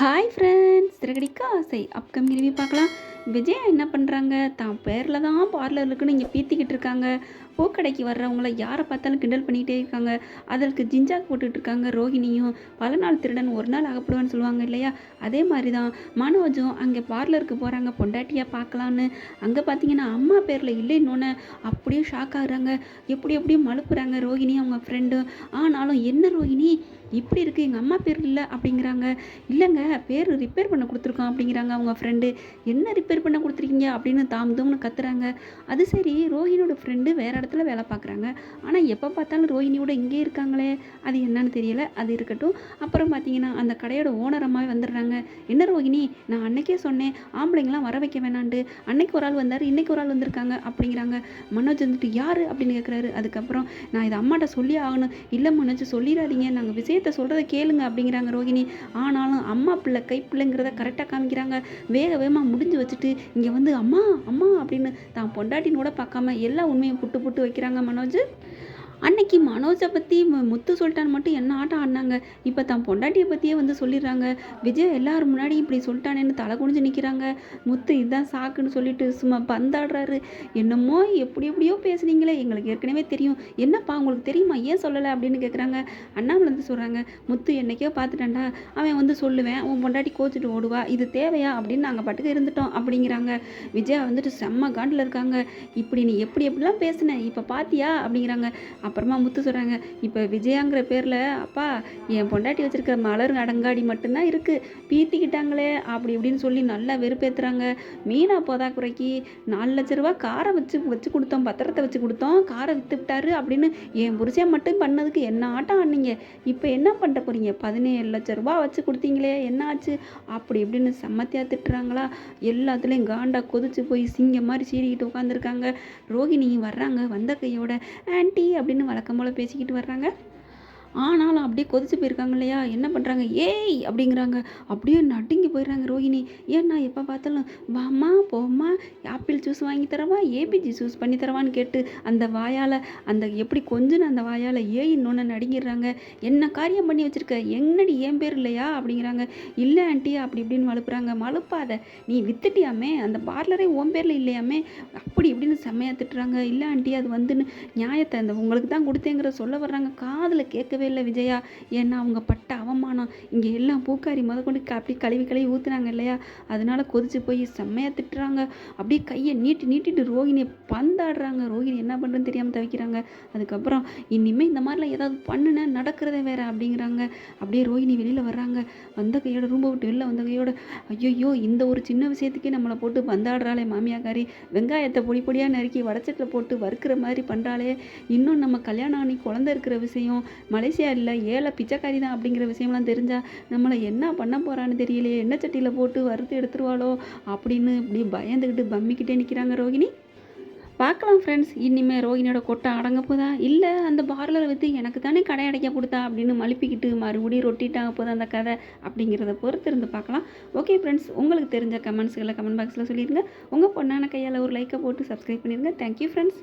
Hi friends திருக்கடிக்கு ஆசை. Upcoming review பார்க்கலாம். விஜயா என்ன பண்ணுறாங்க தான் பேரில் தான் பார்லர் இருக்குன்னு இங்கே பீத்திக்கிட்டு இருக்காங்க. பூக்கடைக்கு வர்றவங்கள யாரை பார்த்தாலும் கிண்டல் பண்ணிகிட்டே இருக்காங்க. அதற்கு ஜிஞ்சாக் போட்டுட்டு இருக்காங்க ரோஹிணியும். பல நாள் திருடன் ஒரு நாள் ஆகப்படுவான்னு சொல்லுவாங்க இல்லையா? அதே மாதிரி தான் மனோஜும் அங்கே பார்லருக்கு போகிறாங்க பொண்டாட்டியாக பார்க்கலான்னு. அங்கே பார்த்தீங்கன்னா அம்மா பேரில் இல்லைன்னொன்னே அப்படியே ஷாக் ஆகுறாங்க. எப்படி எப்படியும் மழுப்புறாங்க ரோஹிணி அவங்க ஃப்ரெண்டு ஆனாலும் என்ன ரோஹிணி? இப்படி இருக்குது எங்கள் அம்மா பேர் இல்லை அப்படிங்கிறாங்க. இல்லைங்க பேர் ரிப்பேர் பண்ண கொடுத்துருக்கோம் அப்படிங்கிறாங்க அவங்க ஃப்ரெண்டு என்ன ரிப்பேர் பண்ண கொடுத்துருக்கீங்க அப்படின்னு தாம் தூம்னு கத்துறாங்க. அது சரி ரோஹினியோட ஃப்ரெண்டு வேறு இடத்துல வேலை பார்க்குறாங்க. ஆனால் எப்போ பார்த்தாலும் ரோஹினியோட இங்கே இருக்காங்களே அது என்னன்னு தெரியல. அது இருக்கட்டும். அப்புறம் பார்த்தீங்கன்னா அந்த கடையோட ஓனர் அம்மாவே வந்துடுறாங்க. என்ன ரோஹினி நான் அன்னைக்கே சொன்னேன் ஆம்பளைங்களாம் வர வைக்க வேணாண்டு அன்னைக்கு ஒரு ஆள் வந்தார் இன்னைக்கு ஒரு ஆள் வந்திருக்காங்க அப்படிங்கிறாங்க. மனோஜ் வந்துட்டு யார்? அப்படின்னு கேட்குறாரு அதுக்கப்புறம் நான் இதை அம்மாட்ட சொல்லி ஆகணும். இல்லை மனோஜ் சொல்லிடாதீங்க. நாங்கள் விஷயத்த சொல்கிறத கேளுங்க அப்படிங்கிறாங்க ரோஹிணி ஆனாலும் அம்மா பிள்ளை கை பிள்ளைங்கிறத கரெக்டாக காமிக்கிறாங்க. வேக வேகமாக முடிஞ்சு வச்சுட்டு இங்கே வந்து அம்மா அம்மா அப்படின்னு தான் பொண்டாட்டின்னு கூட பார்க்காம எல்லா உண்மையும் புட்டு புட்டு வைக்கிறாங்க மனோஜ். அன்னைக்கு மனோஜை பற்றி முத்து சொல்லிட்டான்னு மட்டும் என்ன ஆட்டம் ஆடினாங்க? இப்போ தான் பொண்டாட்டியை பற்றியே வந்து சொல்லிடுறாங்க. விஜய் எல்லாரும் முன்னாடி இப்படி சொல்லிட்டானேன்னு தலை குனிஞ்சு நிற்கிறாங்க முத்து இதுதான் சாக்குன்னு சொல்லிட்டு சும்மா பந்தாடுறாரு. என்னமோ எப்படி எப்படியோ பேசுனீங்களே எங்களுக்கு ஏற்கனவே தெரியும். என்னப்பா உங்களுக்கு தெரியுமா? ஏன் சொல்லலை அப்படின்னு கேட்குறாங்க அண்ணாமலை வந்து சொல்கிறாங்க முத்து என்னைக்கோ பார்த்துட்டேன்டா. அவன் வந்து சொல்லுவேன் உன் பொண்டாட்டி கோச்சிட்டு ஓடுவா. இது தேவையா? அப்படின்னு நாங்கள் பாட்டுக்கு இருந்துட்டோம் அப்படிங்கிறாங்க. விஜயா வந்துட்டு செம்ம காண்டில் இருக்காங்க. இப்படி நீ எப்படி எப்படிலாம் பேசுன? இப்போ பாத்தியா? அப்படிங்கிறாங்க. அப்புறமா முத்து சொல்கிறாங்க இப்போ விஜயாங்கிற பேரில் அப்பா என் பொண்டாட்டி வச்சுருக்க மலர் அடங்காடி மட்டும்தான் இருக்குது பீத்திக்கிட்டாங்களே அப்படி இப்படின்னு சொல்லி நல்லா வெறுப்பேற்றுறாங்க மீனா போதாக்குறைக்கு நாலு லட்ச ரூபா காரை வச்சு வச்சு கொடுத்தோம் பத்திரத்தை வச்சு கொடுத்தோம் காரை விற்றுவிட்டாரு அப்படின்னு என் புருஷன் மட்டும் பண்ணதுக்கு என்ன ஆட்டம் ஆனீங்க இப்போ என்ன பண்ண போகிறீங்க பதினேழு லட்ச ரூபா வச்சு கொடுத்தீங்களே என்ன ஆச்சு? அப்படி இப்படின்னு செம்மத்தியாக திட்டுறாங்களா. எல்லாத்துலேயும் காண்டா கொதிச்சு போய் சிங்கம் மாதிரி சீறிக்கிட்டு உட்காந்துருக்காங்க ரோகிணி வர்றாங்க வந்த கையோட ஆன்ட்டி அப்படின்னு வழக்கம் போல் பேசிக்கிட்டு வர்றாங்க. ஆனாலும் அப்படியே கொதிச்சு போயிருக்காங்க இல்லையா? என்ன பண்ணுறாங்க ஏய்! அப்படிங்கிறாங்க. அப்படியே நடுங்கி போயிடுறாங்க ரோஹிணி. ஏன்னா எப்போ பார்த்தாலும் வாம்மா போம்மா ஆப்பிள் ஜூஸ் வாங்கி தரவா? ஏபிஜி ஜூஸ் பண்ணி தரவான்னு கேட்டு அந்த வாயால் அந்த எப்படி கொஞ்சம் அந்த வாயால் ஏய் இன்னொன்று நடுங்கிடுறாங்க. என்ன காரியம் பண்ணி வச்சுருக்க? என்னடி ஏன் பேர் இல்லையா? அப்படிங்கிறாங்க. இல்லை ஆண்டி அப்படி இப்படின்னு மழுப்புறாங்க மழுப்பாத நீ வித்துட்டியாமே? அந்த பார்லரே உன் பேரில் இல்லையாமே? அப்படி இப்படின்னு செம்மையாக திட்டுறாங்க. இல்லை ஆண்டி அது வந்துன்னு நியாயத்தை அந்த உங்களுக்கு தான் கொடுத்தேங்கிற சொல்ல வர்றாங்க. காதில் கேட்கவே இல்லை விஜயா ஏன்னா அவங்க பட்ட அவமானம். இங்கே எல்லாம் பூக்காரி முதக்கொண்டு அப்படி கழுவி கழுவி ஊற்றுனாங்க இல்லையா? அதனால கொதிச்சு போய் செம்மையாக திட்டுறாங்க. அப்படியே கையை நீட்டி நீட்டிட்டு ரோகிணியை பந்தாடுறாங்க. ரோகிணி என்ன பண்ணுறதுன்னு தெரியாமல் தவிக்கிறாங்க. அதுக்கப்புறம் இனிமேல் இந்த மாதிரிலாம் ஏதாவது பண்ணுன நடக்கிறதே வேற அப்படிங்கிறாங்க. அப்படியே ரோகிணி வெளியில் வர்றாங்க. வந்த கையோட ரூம்பை விட்டு வெளில வந்த கையோட ஐயோ இந்த ஒரு சின்ன விஷயத்துக்கே நம்மளை போட்டு பந்தாடுறாளே மாமியாக்காரி. வெங்காயத்தை பொடி பொடியாக நறுக்கி வடச்சட்டில் போட்டு வறுக்கிற மாதிரி பண்ணுறாளே இன்னும் நம்ம கல்யாணம் ஆகி குழந்தை இருக்கிற விஷயம் மலை மலேசியா இல்லை ஏழை பிச்சைக்காரி தான் அப்படிங்கிற விஷயம்லாம் தெரிஞ்சால் நம்மளை என்ன பண்ண போகிறான்னு தெரியலையே எண்ணெய் சட்டியில் போட்டு வறுத்து எடுத்துருவாளோ அப்படின்னு இப்படி பயந்துக்கிட்டு பம்மிக்கிட்டே நிற்கிறாங்க ரோகிணி. பார்க்கலாம் ஃப்ரெண்ட்ஸ் இனிமேல் ரோகிணியோட கொட்டை அடங்க போதா? இல்லை அந்த பார்லரை விற்று எனக்கு தானே கடை அடைக்க கொடுத்தா அப்படின்னு மழுப்பிக்கிட்டு மறுபடியும் ரொட்டிட்டாங்க போதா அந்த கதை அப்படிங்கிறத பொறுத்து இருந்து பார்க்கலாம். ஓகே ஃப்ரெண்ட்ஸ் உங்களுக்கு தெரிஞ்ச கமெண்ட்ஸ்களை கமெண்ட் பாக்ஸில் சொல்லிடுங்க. உங்கள் பொண்ணான கையால் ஒரு லைக்கை போட்டு சப்ஸ்கிரைப் பண்ணிடுங்க. Thank you friends